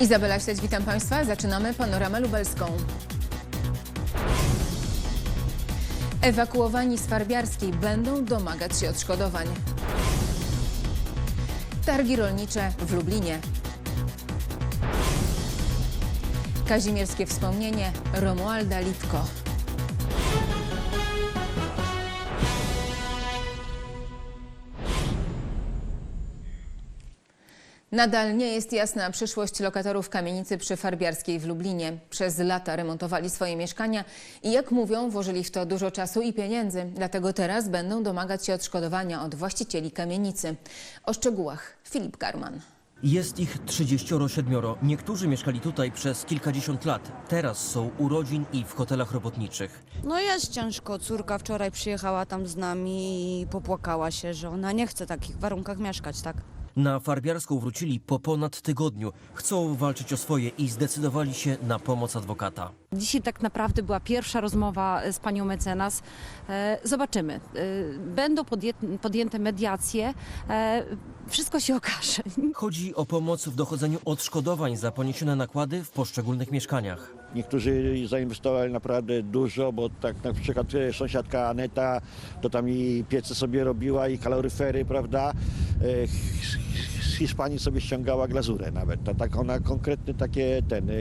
Izabela Śledź, witam Państwa. Zaczynamy panoramę lubelską. Ewakuowani z Farbiarskiej będą domagać się odszkodowań. Targi rolnicze w Lublinie. Kazimierskie wspomnienie Romualda Litko. Nadal nie jest jasna przyszłość lokatorów kamienicy przy Farbiarskiej w Lublinie. Przez lata remontowali swoje mieszkania i jak mówią, włożyli w to dużo czasu i pieniędzy. Dlatego teraz będą domagać się odszkodowania od właścicieli kamienicy. O szczegółach Filip Garman. Jest ich 37. Niektórzy mieszkali tutaj przez kilkadziesiąt lat. Teraz są u rodzin i w hotelach robotniczych. No jest ciężko. Córka wczoraj przyjechała tam z nami i popłakała się, że ona nie chce w takich warunkach mieszkać, tak? Na Farbiarską wrócili po ponad tygodniu. Chcą walczyć o swoje i zdecydowali się na pomoc adwokata. Dzisiaj tak naprawdę była pierwsza rozmowa z panią mecenas. E, Zobaczymy. E, Będą podję- podjęte mediacje. Wszystko się okaże. Chodzi o pomoc w dochodzeniu odszkodowań za poniesione nakłady w poszczególnych mieszkaniach. Niektórzy zainwestowali naprawdę dużo, bo tak na przykład e, sąsiadka Aneta to tam i piece sobie robiła i kaloryfery, prawda? E, Z Hiszpanii sobie ściągała glazurę nawet. To tak ona konkretny takie ten. e,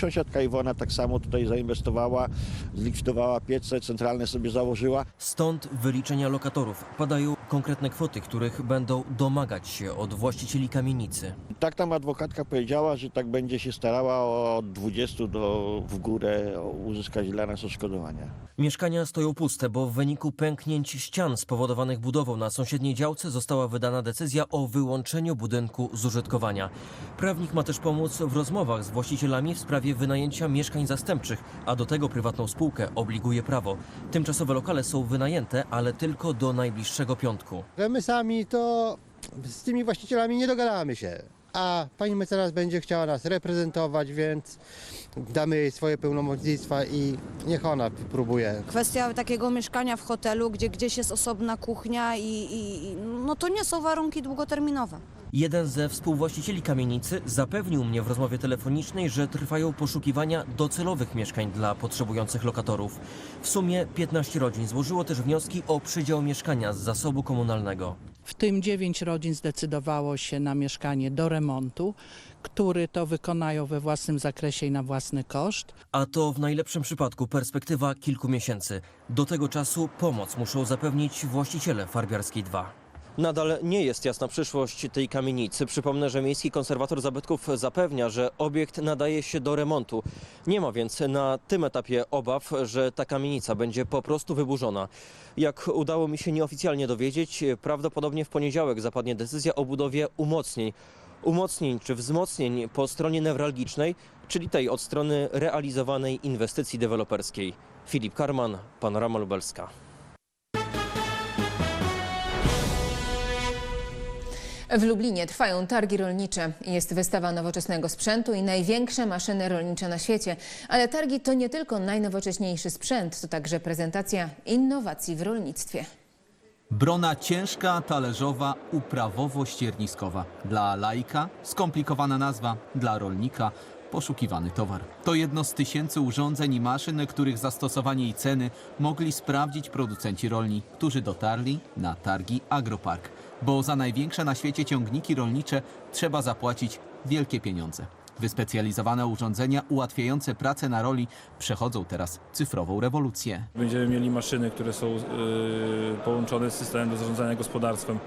Sąsiadka Iwona tak samo tutaj zainwestowała, zlikwidowała piece, centralne sobie założyła. Stąd wyliczenia lokatorów. Padają konkretne kwoty, których będą domagać się od właścicieli kamienicy. Tak tam adwokatka powiedziała, że tak będzie się starała od 20 do w górę uzyskać dla nas odszkodowania. Mieszkania stoją puste, bo w wyniku pęknięć ścian spowodowanych budową na sąsiedniej działce została wydana decyzja o wyłączeniu budynku z użytkowania. Prawnik ma też pomóc w rozmowach z właścicielami w sprawie wynajęcia mieszkań zastępczych, a do tego prywatną spółkę obliguje prawo. Tymczasowe lokale są wynajęte, ale tylko do najbliższego piątku. Że my sami to z tymi właścicielami nie dogadamy się. A pani mecenas będzie chciała nas reprezentować, więc damy jej swoje pełnomocnictwa i niech ona próbuje. Kwestia takiego mieszkania w hotelu, gdzie gdzieś jest osobna kuchnia i, i i- no to nie są warunki długoterminowe. Jeden ze współwłaścicieli kamienicy zapewnił mnie w rozmowie telefonicznej, że trwają poszukiwania docelowych mieszkań dla potrzebujących lokatorów. W sumie 15 rodzin złożyło też wnioski o przydział mieszkania z zasobu komunalnego. W tym dziewięć rodzin zdecydowało się na mieszkanie do remontu, który to wykonają we własnym zakresie i na własny koszt. A to w najlepszym przypadku perspektywa kilku miesięcy. Do tego czasu pomoc muszą zapewnić właściciele Farbiarskiej 2. Nadal nie jest jasna przyszłość tej kamienicy. Przypomnę, że Miejski Konserwator Zabytków zapewnia, że obiekt nadaje się do remontu. Nie ma więc na tym etapie obaw, że ta kamienica będzie po prostu wyburzona. Jak udało mi się nieoficjalnie dowiedzieć, prawdopodobnie w poniedziałek zapadnie decyzja o budowie umocnień. Umocnień czy wzmocnień po stronie newralgicznej, czyli tej od strony realizowanej inwestycji deweloperskiej. Filip Karman, Panorama Lubelska. W Lublinie trwają targi rolnicze. Jest wystawa nowoczesnego sprzętu i największe maszyny rolnicze na świecie. Ale targi to nie tylko najnowocześniejszy sprzęt, to także prezentacja innowacji w rolnictwie. Brona ciężka, talerzowa, uprawowo-ścierniskowa. Dla laika skomplikowana nazwa, dla rolnika poszukiwany towar. To jedno z tysięcy urządzeń i maszyn, których zastosowanie i ceny mogli sprawdzić producenci rolni, którzy dotarli na targi Agropark. Bo za największe na świecie ciągniki rolnicze trzeba zapłacić wielkie pieniądze. Wyspecjalizowane urządzenia ułatwiające pracę na roli przechodzą teraz cyfrową rewolucję. Będziemy mieli maszyny, które są y, połączone z systemem do zarządzania gospodarstwem, y,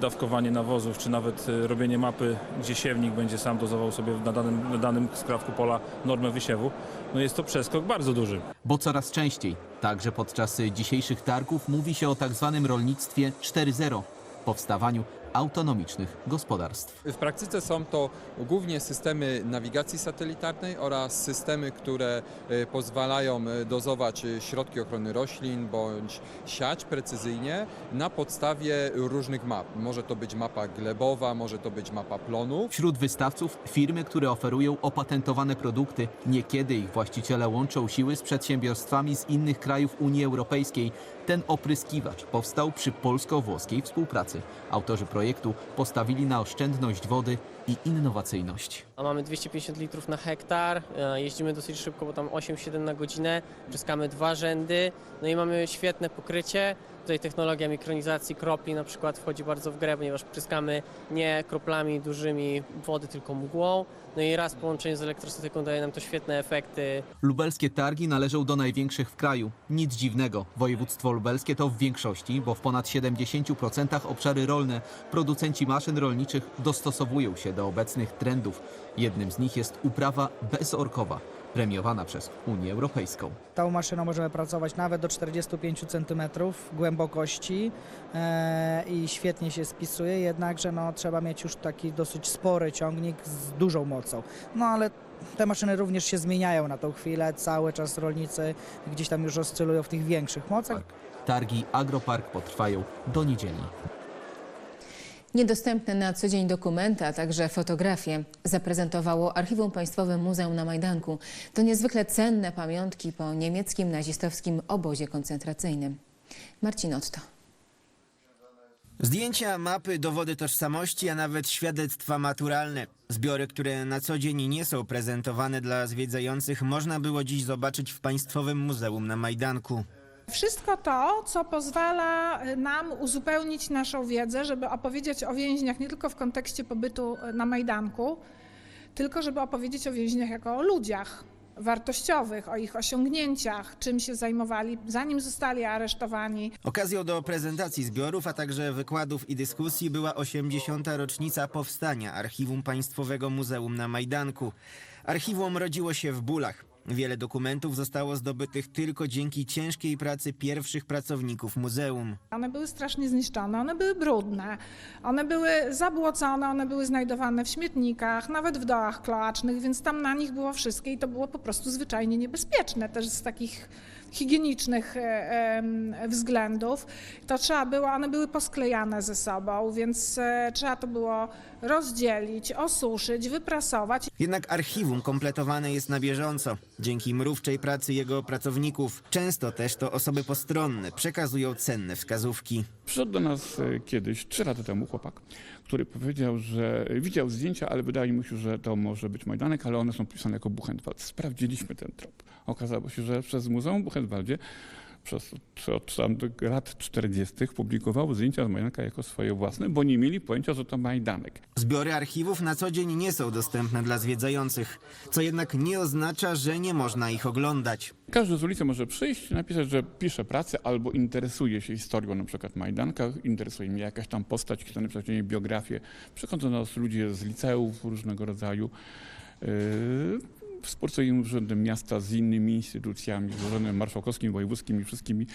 dawkowanie nawozów, czy nawet y, robienie mapy, gdzie siewnik będzie sam dozował sobie na danym, na danym skrawku pola normę wysiewu. No jest to przeskok bardzo duży. Bo coraz częściej, także podczas dzisiejszych targów, mówi się o tak zwanym rolnictwie 4.0, powstawaniu autonomicznych gospodarstw. W praktyce są to głównie systemy nawigacji satelitarnej oraz systemy, które e, pozwalają e, dozować e, środki ochrony roślin bądź siać precyzyjnie na podstawie różnych map. Może to być mapa glebowa, może to być mapa plonu. Wśród wystawców firmy, które oferują opatentowane produkty, niekiedy ich właściciele łączą siły z przedsiębiorstwami z innych krajów Unii Europejskiej. Ten opryskiwacz powstał przy polsko-włoskiej współpracy. Autorzy projektu postawili na oszczędność wody i innowacyjność. A mamy 250 litrów na hektar, e, jeździmy dosyć szybko, bo tam 8-7 na godzinę, pryskamy dwa rzędy, no i mamy świetne pokrycie. Tutaj technologia mikronizacji kropli na przykład wchodzi bardzo w grę, ponieważ pryskamy nie kroplami dużymi wody, tylko mgłą. No i raz połączenie z elektrostatyką daje nam to świetne efekty. Lubelskie targi należą do największych w kraju. Nic dziwnego. Województwo lubelskie to w większości, bo w ponad 70% obszary rolne producenci maszyn rolniczych dostosowują się do obecnych trendów. Jednym z nich jest uprawa bezorkowa, premiowana przez Unię Europejską. Tą maszyną możemy pracować nawet do 45 cm głębokości e, i świetnie się spisuje, jednakże no, trzeba mieć już taki dosyć spory ciągnik z dużą mocą. No ale te maszyny również się zmieniają na tą chwilę, cały czas rolnicy gdzieś tam już oscylują w tych większych mocach. Targi Agropark potrwają do niedzieli. Niedostępne na co dzień dokumenty, a także fotografie zaprezentowało Archiwum Państwowe Muzeum na Majdanku. To niezwykle cenne pamiątki po niemieckim nazistowskim obozie koncentracyjnym. Marcin Otto. Zdjęcia, mapy, dowody tożsamości, a nawet świadectwa maturalne. Zbiory, które na co dzień nie są prezentowane dla zwiedzających, można było dziś zobaczyć w Państwowym Muzeum na Majdanku. Wszystko to, co pozwala y, nam uzupełnić naszą wiedzę, żeby opowiedzieć o więźniach nie tylko w kontekście pobytu y, na Majdanku, tylko żeby opowiedzieć o więźniach jako o ludziach wartościowych, o ich osiągnięciach, czym się zajmowali, zanim zostali aresztowani. Okazją do prezentacji zbiorów, a także wykładów i dyskusji była 80. rocznica powstania Archiwum Państwowego Muzeum na Majdanku. Archiwum rodziło się w bólach. Wiele dokumentów zostało zdobytych tylko dzięki ciężkiej pracy pierwszych pracowników muzeum. One były strasznie zniszczone, one były brudne, one były zabłocone, one były znajdowane w śmietnikach, nawet w dołach kloacznych, więc tam na nich było wszystkie i to było po prostu zwyczajnie niebezpieczne też z takich higienicznych e, względów. To trzeba było, one były posklejane ze sobą, więc e, trzeba to było rozdzielić, osuszyć, wyprasować Jednak archiwum kompletowane jest na bieżąco. Dzięki mrówczej pracy jego pracowników, często też to osoby postronne, przekazują cenne wskazówki. Przyszedł do nas e, kiedyś, trzy lata temu, chłopak, który powiedział, że widział zdjęcia, ale wydaje mu się, że to może być Majdanek, ale one są pisane jako Buchenwald. Sprawdziliśmy ten trop. Okazało się, że przez Muzeum Buchenwaldzie przez od lat 40. publikował zdjęcia z Majdanka jako swoje własne, bo nie mieli pojęcia, że to Majdanek. Zbiory archiwów na co dzień nie są dostępne dla zwiedzających, co jednak nie oznacza, że nie można ich oglądać. Każdy z ulicy może przyjść i napisać, że pisze pracę albo interesuje się historią na przykład Majdanka, interesuje mnie jakaś tam postać, chce napisać jej biografię. Przychodzą do nas ludzie z liceów różnego rodzaju. Yy, Współpracujemy z Urzędem Miasta, z innymi instytucjami, z Urzędem Marszałkowskim, Wojewódzkim i wszystkimi.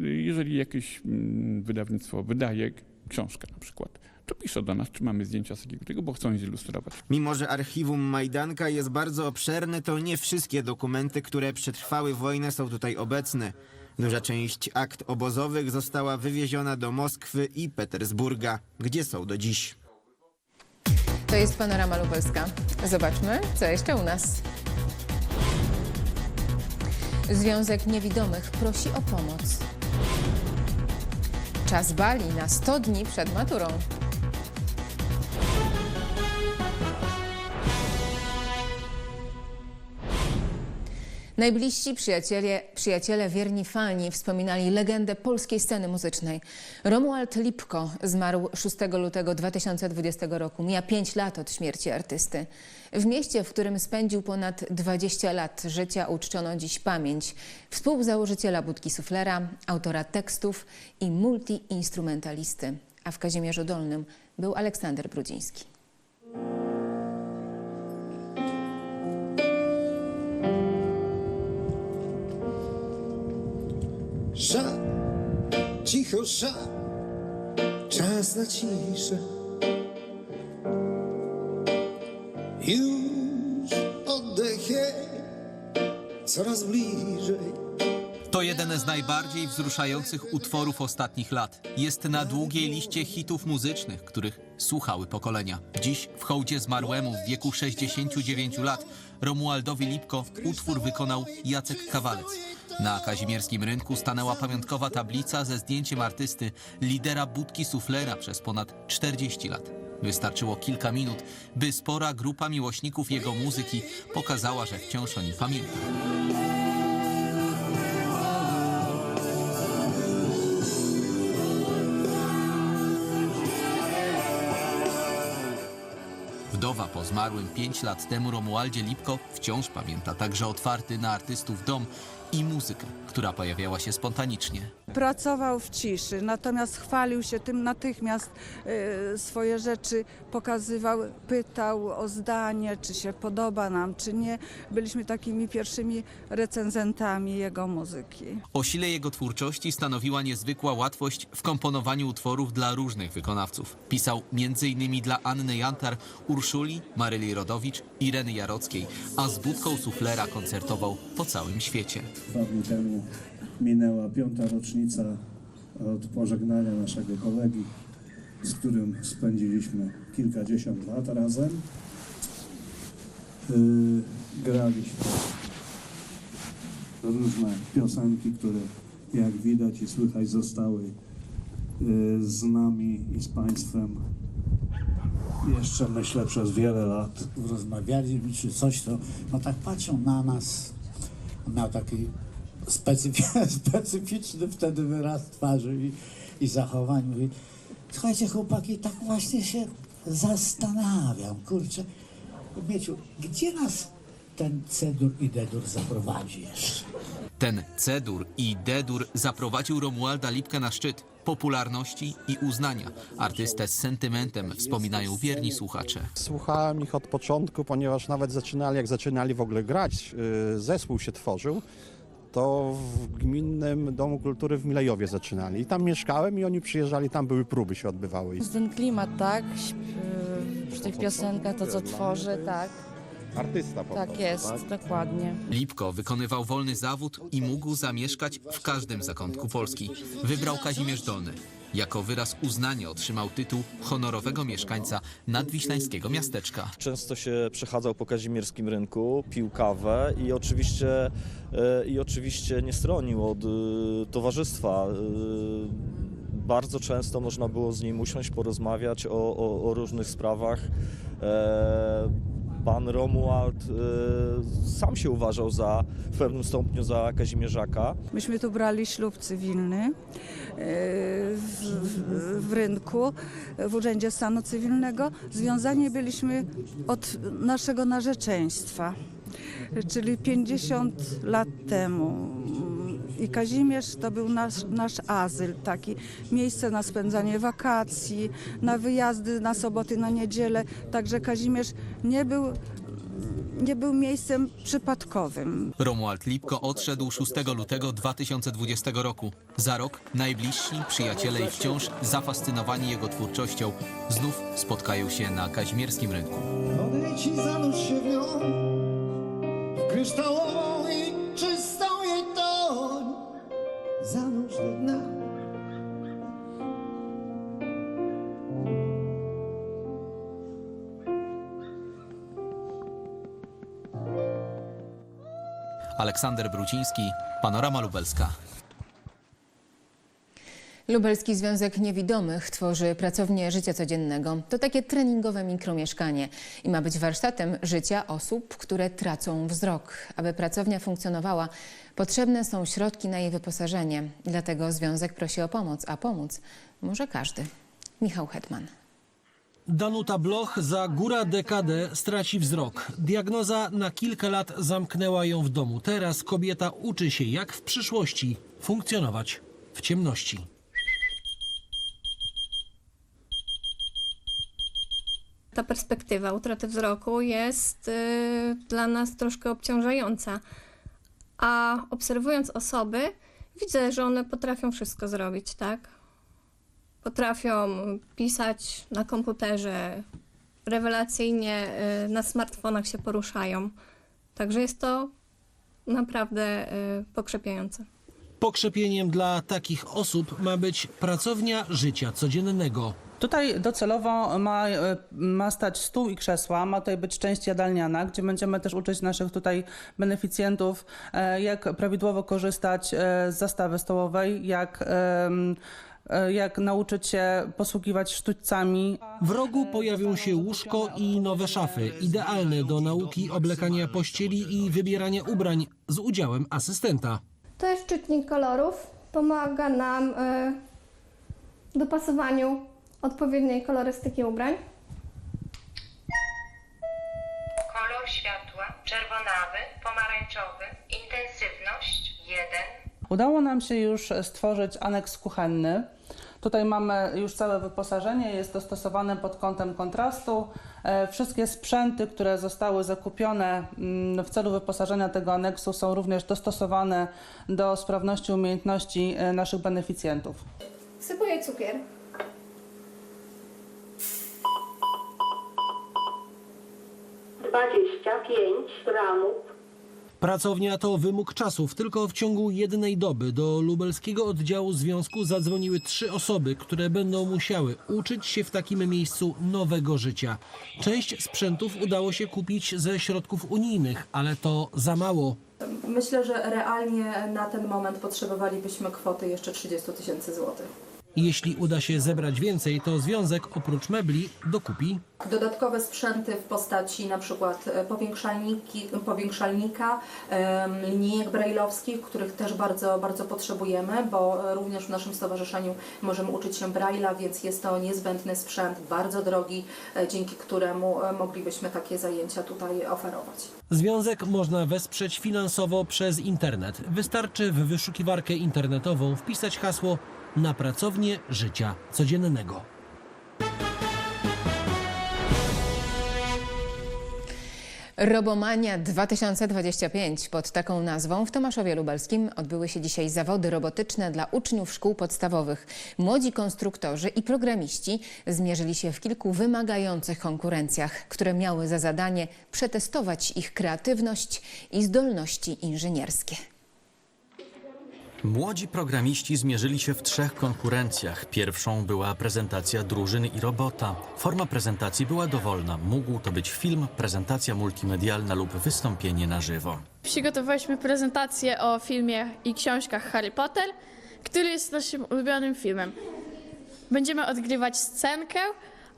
Jeżeli jakieś mm, wydawnictwo wydaje książkę na przykład, to pisze do nas, czy mamy zdjęcia z tego, bo chcą je zilustrować. Mimo, że archiwum Majdanka jest bardzo obszerne, to nie wszystkie dokumenty, które przetrwały wojnę są tutaj obecne. Duża część akt obozowych została wywieziona do Moskwy i Petersburga, gdzie są do dziś. To jest Panorama Lubelska. Zobaczmy, co jeszcze u nas. Związek Niewidomych prosi o pomoc. Czas bali na 100 dni przed maturą. Najbliżsi przyjaciele, przyjaciele wierni fani wspominali legendę polskiej sceny muzycznej. Romuald Lipko zmarł 6 lutego 2020 roku. Mija 5 lat od śmierci artysty. W mieście, w którym spędził ponad 20 lat życia, uczczono dziś pamięć współzałożyciela Budki Suflera, autora tekstów i multiinstrumentalisty. A w Kazimierzu Dolnym był Aleksander Brudziński. Sza, cicho sza, czas na ciszę. Już oddech jej coraz bliżej. To jeden z najbardziej wzruszających utworów ostatnich lat. Jest na długiej liście hitów muzycznych, których słuchały pokolenia. Dziś w hołdzie zmarłemu w wieku 69 lat Romualdowi Lipko utwór wykonał Jacek Kawalec. Na kazimierskim rynku stanęła pamiątkowa tablica ze zdjęciem artysty, lidera budki suflera przez ponad 40 lat. Wystarczyło kilka minut, by spora grupa miłośników jego muzyki pokazała, że wciąż o nim pamięta. Wdowa po zmarłym 5 lat temu Romualdzie Lipko wciąż pamięta także otwarty na artystów dom i muzykę, która pojawiała się spontanicznie. Pracował w ciszy, natomiast chwalił się tym natychmiast, e, swoje rzeczy pokazywał, pytał o zdanie, czy się podoba nam, czy nie. Byliśmy takimi pierwszymi recenzentami jego muzyki. O sile jego twórczości stanowiła niezwykła łatwość w komponowaniu utworów dla różnych wykonawców. Pisał m.in. dla Anny Jantar, Urszuli, Maryli Rodowicz, Ireny Jarockiej, a z budką suflera koncertował po całym świecie. Dwa dni temu minęła piąta rocznica od pożegnania naszego kolegi, z którym spędziliśmy kilkadziesiąt lat razem. Yy, graliśmy różne piosenki, które jak widać i słychać zostały yy, z nami i z Państwem jeszcze myślę przez wiele lat. rozmawiali czy coś, to no tak patrzą na nas. Miał taki specyfi- specyficzny wtedy wyraz twarzy i, i zachowań. Mówi, słuchajcie chłopaki, tak właśnie się zastanawiam, kurczę, Mieciu, gdzie nas ten cedur i dedur zaprowadzi jeszcze? Ten cedur i dedur zaprowadził Romualda Lipkę na szczyt popularności i uznania. Artystę z sentymentem wspominają wierni słuchacze. Słuchałem ich od początku, ponieważ nawet zaczynali, jak zaczynali w ogóle grać, yy, zespół się tworzył, to w Gminnym Domu Kultury w Milejowie zaczynali. I tam mieszkałem i oni przyjeżdżali, tam były próby się odbywały. Ten klimat, tak, przy tych piosenkach, to co tworzy, tak, artysta po tak prostu, jest, tak? dokładnie. Lipko wykonywał wolny zawód i mógł zamieszkać w każdym zakątku Polski. Wybrał Kazimierz Dolny. Jako wyraz uznania otrzymał tytuł honorowego mieszkańca nadwiślańskiego miasteczka. Często się przechadzał po kazimierskim rynku, pił kawę i oczywiście, e, i oczywiście nie stronił od e, towarzystwa. E, Bardzo często można było z nim usiąść, porozmawiać o, o, o różnych sprawach. E, Pan Romuald e, sam się uważał za, w pewnym stopniu za Kazimierzaka. Myśmy tu brali ślub cywilny e, w, w, w rynku, w Urzędzie Stanu Cywilnego. Związani byliśmy od naszego narzeczeństwa, czyli 50 lat temu. I Kazimierz to był nasz, nasz azyl, taki miejsce na spędzanie wakacji, na wyjazdy na soboty, na niedzielę. Także Kazimierz nie był, nie był miejscem przypadkowym. Romuald Lipko odszedł 6 lutego 2020 roku. Za rok najbliżsi przyjaciele i wciąż zafascynowani jego twórczością znów spotkają się na kazimierskim rynku. Odejdź i zanurz się w nią W Aleksander Bruciński, Panorama Lubelska. Lubelski Związek Niewidomych tworzy pracownię życia codziennego. To takie treningowe mikromieszkanie i ma być warsztatem życia osób, które tracą wzrok. Aby pracownia funkcjonowała, potrzebne są środki na jej wyposażenie. Dlatego Związek prosi o pomoc, a pomóc może każdy. Michał Hetman. Danuta Bloch za góra dekadę straci wzrok. Diagnoza na kilka lat zamknęła ją w domu. Teraz kobieta uczy się, jak w przyszłości funkcjonować w ciemności. ta perspektywa utraty wzroku jest y, dla nas troszkę obciążająca. A obserwując osoby, widzę, że one potrafią wszystko zrobić, tak? Potrafią pisać na komputerze, rewelacyjnie y, na smartfonach się poruszają. Także jest to naprawdę y, pokrzepiające. Pokrzepieniem dla takich osób ma być pracownia życia codziennego. Tutaj docelowo ma, e, ma stać stół i krzesła, ma tutaj być część jadalniana, gdzie będziemy też uczyć naszych tutaj beneficjentów, e, jak prawidłowo korzystać e, z zastawy stołowej, jak jak nauczyć się posługiwać sztućcami. W rogu pojawią się łóżko i nowe szafy, idealne do nauki oblekania pościeli i wybierania ubrań z udziałem asystenta. To jest czytnik kolorów. Pomaga nam y, w dopasowaniu odpowiedniej kolorystyki ubrań. Udało nam się już stworzyć aneks kuchenny. Tutaj mamy już całe wyposażenie, jest dostosowane pod kątem kontrastu. E, Wszystkie sprzęty, które zostały zakupione mm, w celu wyposażenia tego aneksu są również dostosowane do sprawności i umiejętności e, naszych beneficjentów. Wsypuję cukier. Dwadzieścia pięć gramów Pracownia to wymóg czasów. Tylko w ciągu jednej doby do lubelskiego oddziału związku zadzwoniły trzy osoby, które będą musiały uczyć się w takim miejscu nowego życia. Część sprzętów udało się kupić ze środków unijnych, ale to za mało. Myślę, że realnie na ten moment potrzebowalibyśmy kwoty jeszcze 30 tysięcy złotych. Jeśli uda się zebrać więcej, to związek oprócz mebli dokupi Dodatkowe sprzęty w postaci na przykład e, powiększalniki, powiększalnika, linijek brajlowskich, których też bardzo, bardzo potrzebujemy, bo e, również w naszym stowarzyszeniu możemy uczyć się brajla, więc jest to niezbędny sprzęt, bardzo drogi, e, dzięki któremu moglibyśmy takie zajęcia tutaj oferować. Związek można wesprzeć finansowo przez internet. Wystarczy w wyszukiwarkę internetową wpisać hasło na pracownię życia codziennego. Robomania 2025 pod taką nazwą w Tomaszowie Lubelskim odbyły się dzisiaj zawody robotyczne dla uczniów szkół podstawowych. Młodzi konstruktorzy i programiści zmierzyli się w kilku wymagających konkurencjach, które miały za zadanie przetestować ich kreatywność i zdolności inżynierskie. Młodzi programiści zmierzyli się w trzech konkurencjach. Pierwszą była prezentacja drużyny i robota. Forma prezentacji była dowolna. Mógł to być film, prezentacja multimedialna lub wystąpienie na żywo. Przygotowaliśmy prezentację o filmie i książkach Harry Potter, który jest naszym ulubionym filmem. Będziemy odgrywać scenkę,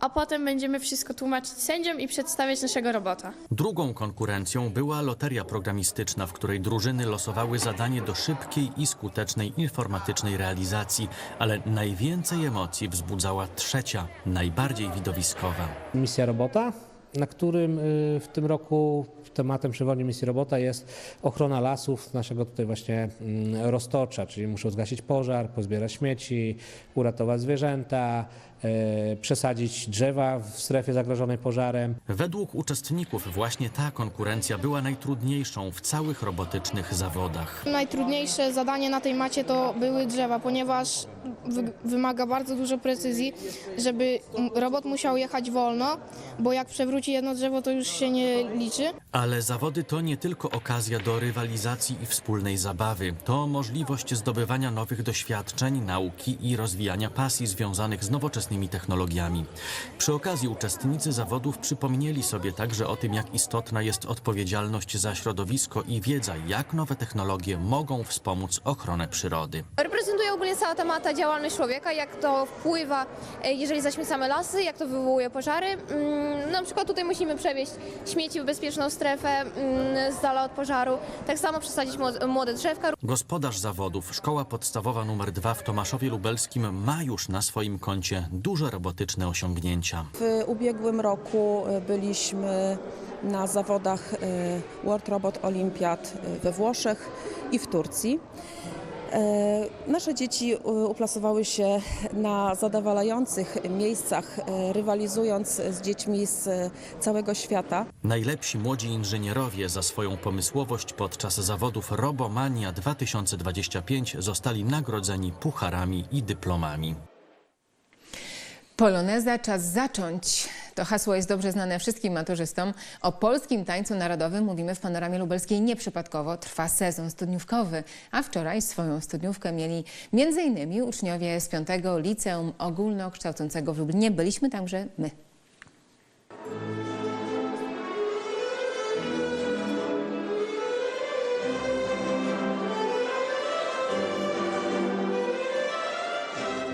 a potem będziemy wszystko tłumaczyć sędziom i przedstawiać naszego robota. Drugą konkurencją była loteria programistyczna, w której drużyny losowały zadanie do szybkiej i skutecznej informatycznej realizacji, ale najwięcej emocji wzbudzała trzecia, najbardziej widowiskowa. Misja Robota, na którym y, w tym roku tematem przewodnim misji Robota jest ochrona lasów naszego tutaj właśnie mm, roztocza, czyli muszą zgasić pożar, pozbierać śmieci, uratować zwierzęta, przesadzić drzewa w strefie zagrożonej pożarem. Według uczestników właśnie ta konkurencja była najtrudniejszą w całych robotycznych zawodach. Najtrudniejsze zadanie na tej macie to były drzewa, ponieważ wy- wymaga bardzo dużo precyzji, żeby m- robot musiał jechać wolno, bo jak przewróci jedno drzewo, to już się nie liczy. Ale zawody to nie tylko okazja do rywalizacji i wspólnej zabawy. To możliwość zdobywania nowych doświadczeń, nauki i rozwijania pasji związanych z nowoczesnymi technologiami. Przy okazji uczestnicy zawodów przypomnieli sobie także o tym, jak istotna jest odpowiedzialność za środowisko i wiedza, jak nowe technologie mogą wspomóc ochronę przyrody. Reprezentuje ogólnie cała temata działalność człowieka, jak to wpływa, e, jeżeli zaśmiecamy lasy, jak to wywołuje pożary. Mm, Na przykład tutaj musimy przewieźć śmieci w bezpieczną strefę mm, z dala od pożaru, tak samo przesadzić młode- młode drzewka. Gospodarz zawodów, szkoła podstawowa nr 2 w Tomaszowie Lubelskim ma już na swoim koncie duże robotyczne osiągnięcia. W ubiegłym roku e, byliśmy na zawodach e, World Robot Olympiad e, we Włoszech i w Turcji. Nasze dzieci uplasowały się na zadowalających miejscach, rywalizując z dziećmi z całego świata. Najlepsi młodzi inżynierowie za swoją pomysłowość podczas zawodów Robomania 2025 zostali nagrodzeni pucharami i dyplomami. Poloneza czas zacząć. To hasło jest dobrze znane wszystkim maturzystom. O polskim tańcu narodowym mówimy w Panoramie Lubelskiej nieprzypadkowo. Trwa sezon studniówkowy, a wczoraj swoją studniówkę mieli m.in. uczniowie z 5 Liceum Ogólnokształcącego w Lublinie. Byliśmy także my.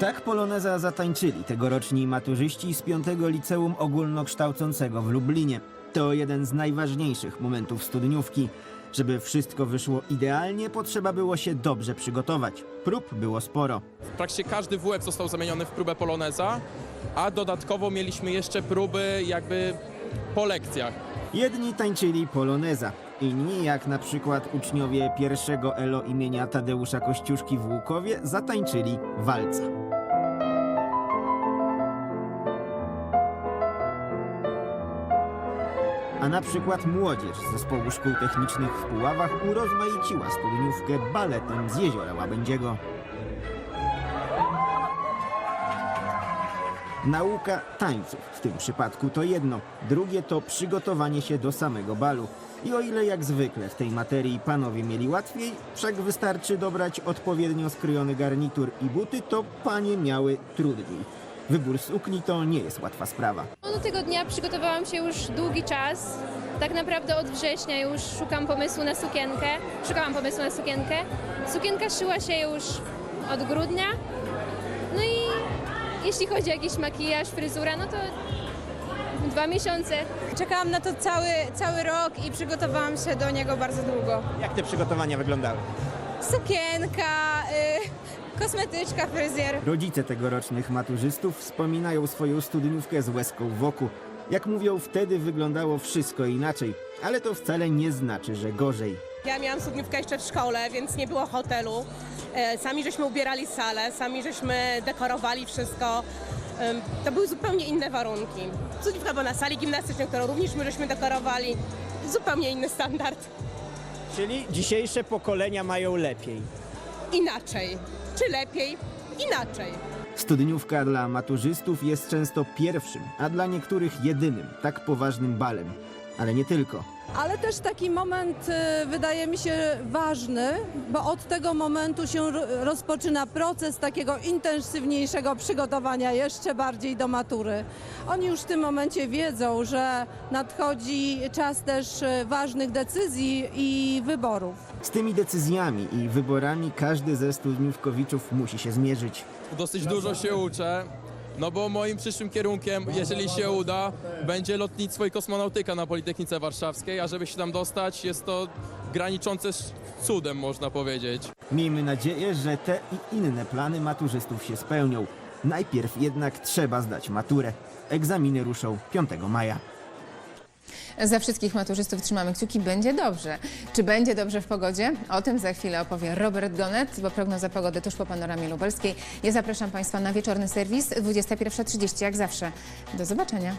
Tak poloneza zatańczyli tegoroczni maturzyści z 5 Liceum Ogólnokształcącego w Lublinie. To jeden z najważniejszych momentów studniówki. Żeby wszystko wyszło idealnie, potrzeba było się dobrze przygotować. Prób było sporo. Praktycznie każdy WF został zamieniony w próbę poloneza, a dodatkowo mieliśmy jeszcze próby jakby po lekcjach. Jedni tańczyli poloneza, inni, jak na przykład uczniowie pierwszego ELO imienia Tadeusza Kościuszki w Łukowie, zatańczyli walca. A na przykład młodzież zespołu szkół technicznych w Puławach urozmaiciła studniówkę baletem z Jeziora Łabędziego. Nauka tańców w tym przypadku to jedno, drugie to przygotowanie się do samego balu. I o ile jak zwykle w tej materii panowie mieli łatwiej, wszak wystarczy dobrać odpowiednio skrojony garnitur i buty, to panie miały trudniej. Wybór sukni to nie jest łatwa sprawa. Do tego dnia przygotowałam się już długi czas. Tak naprawdę od września już szukam pomysłu na sukienkę. Szukałam pomysłu na sukienkę. Sukienka szyła się już od grudnia. No i jeśli chodzi o jakiś makijaż, fryzura, no to dwa miesiące. Czekałam na to cały, cały rok i przygotowałam się do niego bardzo długo. Jak te przygotowania wyglądały? Sukienka, y, kosmetyczka, fryzjer. Rodzice tegorocznych maturzystów wspominają swoją studniówkę z łezką w oku. Jak mówią, wtedy wyglądało wszystko inaczej, ale to wcale nie znaczy, że gorzej. Ja miałam studniówkę jeszcze w szkole, więc nie było hotelu. E, Sami żeśmy ubierali salę, sami żeśmy dekorowali wszystko. Em, To były zupełnie inne warunki. Studniówka była na sali gimnastycznej, którą również my żeśmy dekorowali. Zupełnie inny standard. Czyli dzisiejsze pokolenia mają lepiej. Inaczej. Czy lepiej? Inaczej. Studniówka dla maturzystów jest często pierwszym, a dla niektórych jedynym tak poważnym balem. Ale nie tylko. Ale też taki moment y, wydaje mi się ważny, bo od tego momentu się ro- rozpoczyna proces takiego intensywniejszego przygotowania jeszcze bardziej do matury. Oni już w tym momencie wiedzą, że nadchodzi czas też y, ważnych decyzji i wyborów. Z tymi decyzjami i wyborami każdy ze studniówkowiczów musi się zmierzyć. Dosyć dużo się uczę, no bo moim przyszłym kierunkiem, jeżeli się uda, będzie lotnictwo i kosmonautyka na Politechnice Warszawskiej, a żeby się tam dostać, jest to graniczące z cudem, można powiedzieć. Miejmy nadzieję, że te i inne plany maturzystów się spełnią. Najpierw jednak trzeba zdać maturę. Egzaminy ruszą 5 maja. Za wszystkich maturzystów trzymamy kciuki, będzie dobrze. Czy będzie dobrze w pogodzie? O tym za chwilę opowie Robert Gonet, bo prognoza pogody tuż po panoramie lubelskiej. Ja zapraszam Państwa na wieczorny serwis 21.30 jak zawsze. Do zobaczenia.